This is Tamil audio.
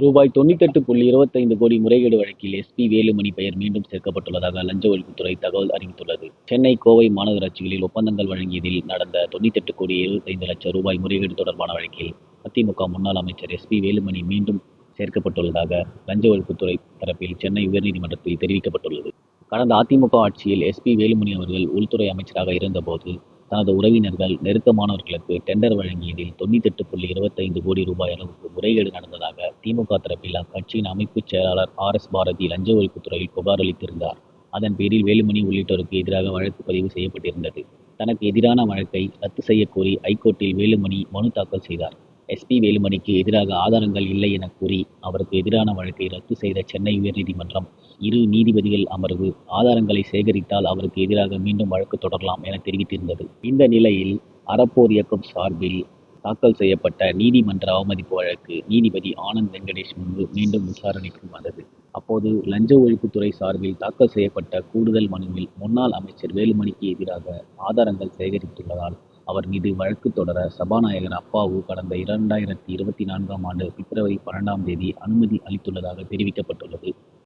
ரூபாய் தொண்ணூத்தெட்டு புள்ளி இருபத்தைந்து கோடி முறைகேடு வழக்கில் எஸ்பி வேலுமணி பெயர் மீண்டும் சேர்க்கப்பட்டுள்ளதாக லஞ்ச ஒழிப்புத்துறை தகவல் அறிவித்துள்ளது. சென்னை கோவை மாநகராட்சிகளில் ஒப்பந்தங்கள் வழங்கியதில் நடந்த தொண்ணூத்தெட்டு கோடி எழுபத்தைந்து லட்சம் ரூபாய் முறைகேடு தொடர்பான வழக்கில் அதிமுக முன்னாள் அமைச்சர் எஸ்பி வேலுமணி மீண்டும் சேர்க்கப்பட்டுள்ளதாக லஞ்ச ஒழிப்புத்துறை தரப்பில் சென்னை உயர்நீதிமன்றத்தில் தெரிவிக்கப்பட்டுள்ளது. கடந்த அதிமுக ஆட்சியில் எஸ்பி வேலுமணி அவர்கள் உள்துறை அமைச்சராக இருந்தபோது தனது உறவினர்கள் நெருக்கமானவர்களுக்கு டெண்டர் வழங்கியதில் தொண்ணூத்தெட்டு புள்ளி இருபத்தைந்து கோடி ரூபாய் அளவுக்கு முறைகேடு நடந்ததாக திமுக தரப்பில் அக்கட்சியின் அமைப்புச் செயலாளர் ஆர் எஸ் பாரதி லஞ்ச ஒழிப்புத்துறையில் புகார் அளித்திருந்தார். அதன் பேரில் வேலுமணி உள்ளிட்டோருக்கு எதிராக வழக்கு பதிவு செய்யப்பட்டிருந்தது. தனக்கு எதிரான வழக்கை ரத்து செய்யக்கோரி ஐகோர்ட்டில் வேலுமணி மனு தாக்கல் செய்தார். எஸ்பி வேலுமணிக்கு எதிராக ஆதாரங்கள் இல்லை என கூறி அவருக்கு எதிரான வழக்கை ரத்து செய்த சென்னை உயர்நீதிமன்றம் இரு நீதிபதிகள் அமர்வு ஆதாரங்களை சேகரித்தால் அவருக்கு எதிராக மீண்டும் வழக்கு தொடரலாம் என தெரிவித்திருந்தது. இந்த நிலையில் அறப்போர் இயக்கம் சார்பில் தாக்கல் செய்யப்பட்ட நீதிமன்ற அவமதிப்பு வழக்கு நீதிபதி ஆனந்த் வெங்கடேஷ் முன்பு மீண்டும் விசாரணைக்கு வந்தது. அப்போது லஞ்ச ஒழிப்புத்துறை சார்பில் தாக்கல் செய்யப்பட்ட கூடுதல் மனுவில் முன்னாள் அமைச்சர் வேலுமணிக்கு எதிராக ஆதாரங்கள் சேகரித்துள்ளதால் அவர் மீது வழக்கு தொடர சபாநாயகர் அப்பாவு கடந்த இரண்டாயிரத்தி இருபத்தி நான்காம் ஆண்டு பிப்ரவரி பன்னெண்டாம் தேதி அனுமதி அளித்துள்ளதாக தெரிவிக்கப்பட்டுள்ளது.